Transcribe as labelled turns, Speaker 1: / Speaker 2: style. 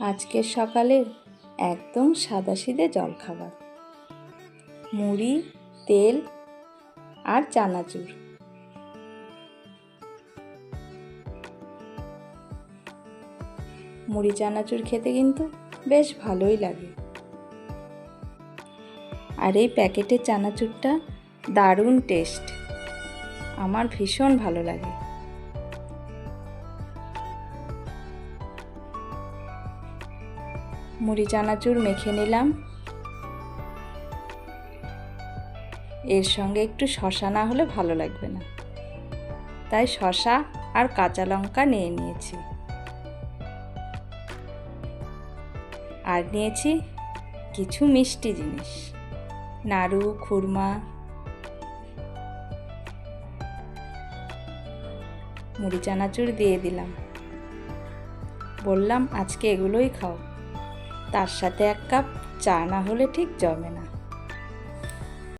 Speaker 1: আজকের সকালের একদম সাদাসিধে জলখাবার। মুড়ি, তেল আর চানাচুর। মুড়ি, চানাচুর খেতে কিন্তু বেশ ভালোই লাগে। আর এই প্যাকেটের চানাচুরটা দারুণ টেস্ট। আমার ভীষণ ভালো লাগে। মুড়ি চানাচুর মেখে নিলাম। এর সঙ্গে একটু শশা না হলে ভালো লাগবে না। তাই শশা আর কাঁচা লঙ্কা নিয়ে নিয়েছি। আর নিয়েছি কিছু মিষ্টি জিনিস। নাড়ু, খুরমা। মুড়ি চানাচুর দিয়ে দিলাম। বললাম, আজকে এগুলোই খাও। তার সাথে এক কাপ চা না হলে ঠিক জমে না।